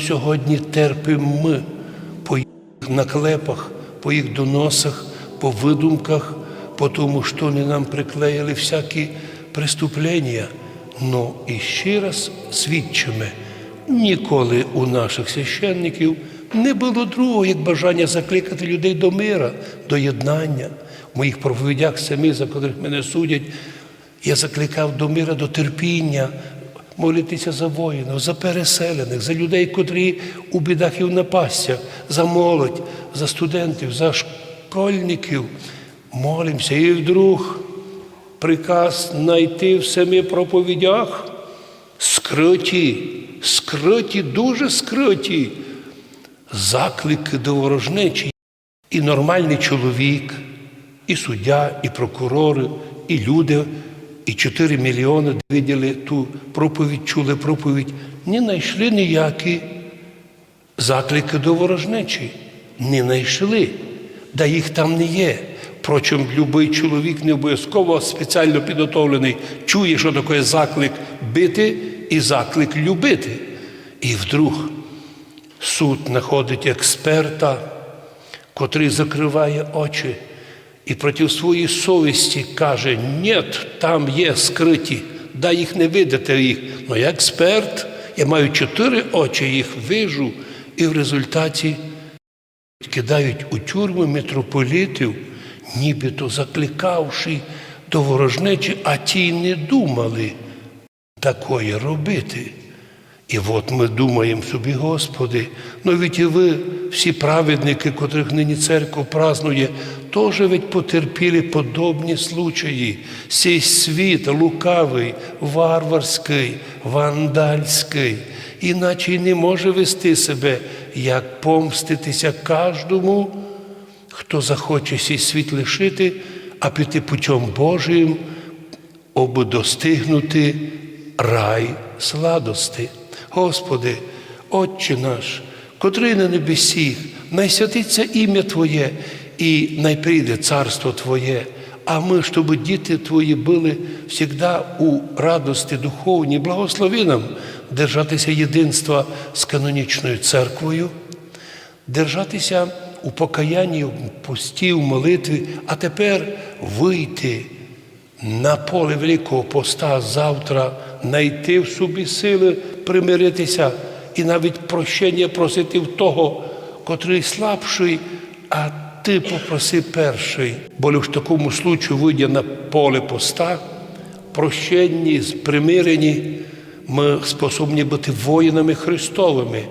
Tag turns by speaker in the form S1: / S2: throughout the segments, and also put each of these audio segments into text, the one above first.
S1: сьогодні терпимо ми по їх наклепах, по їх доносах, по видумках, по тому, що вони нам приклеїли всякі преступлення. Ну і ще раз свідчимо, ніколи у наших священників не було другого, як бажання закликати людей до мира, до єднання. В моїх проповідях самі, за котрих мене судять, я закликав до мира, до терпіння, молитися за воїнів, за переселених, за людей, котрі у бідах і в напастях, за молодь, за студентів, за школьників. Молимося. І вдруг приказ знайти в самі проповідях скриті, скриті, дуже скриті заклики до ворожнечі. І нормальний чоловік, і суддя, і прокурори, і люди, і 4 мільйони виділи ту проповідь, чули проповідь, не знайшли ніякі заклики до ворожнечі. Не знайшли, да їх там не є. Впрочем, будь-який чоловік не обов'язково спеціально підготовлений, чує, що таке заклик бити і заклик любити. І вдруг суд знаходить експерта, котрий закриває очі і проти своєї совісті каже: ні, там є скриті, да їх не видите їх. Ну я експерт, я маю чотири очі, їх вижу, і в результаті кидають у тюрми митрополітів, нібито закликавши до ворожнечі, а ті й не думали такое робити. І от ми думаємо собі, Господи, ведь і ви, всі праведники, котрих нині церква празнує, теж ведь потерпіли подобні случаї. Сей світ лукавий, варварський, вандальський, іначе й не може вести себе, як помститися кожному, хто захоче сей світ лишити, а піти путем Божим, аби достигнути рай сладости. Господи, Отче наш, котрий на небесі, найсвятиться ім'я Твоє і найприйде царство Твоє. А ми, щоб діти Твої були завжди у радості духовній, благослови нам держатися єдинства з канонічною церквою, держатися у покаянні, в пості, в молитві, а тепер вийти на поле Великого поста завтра, знайти в собі сили примиритися і навіть прощення просити в того, котрий слабший, а ти попроси перший. Бо лише в такому случаю, вийдя на поле поста, прощенні, примирені, ми способні бути воїнами Христовими,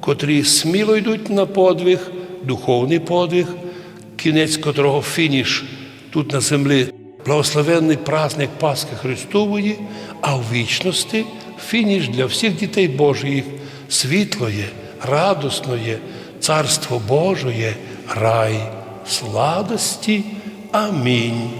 S1: котрі сміло йдуть на подвиг, духовний подвиг, кінець котрого фініш тут на землі благословенний праздник Пасхи Христової, а в вічності фініш для всіх дітей Божих, світлоє, радосноє, Царство Божоє, рай, сладості. Амінь.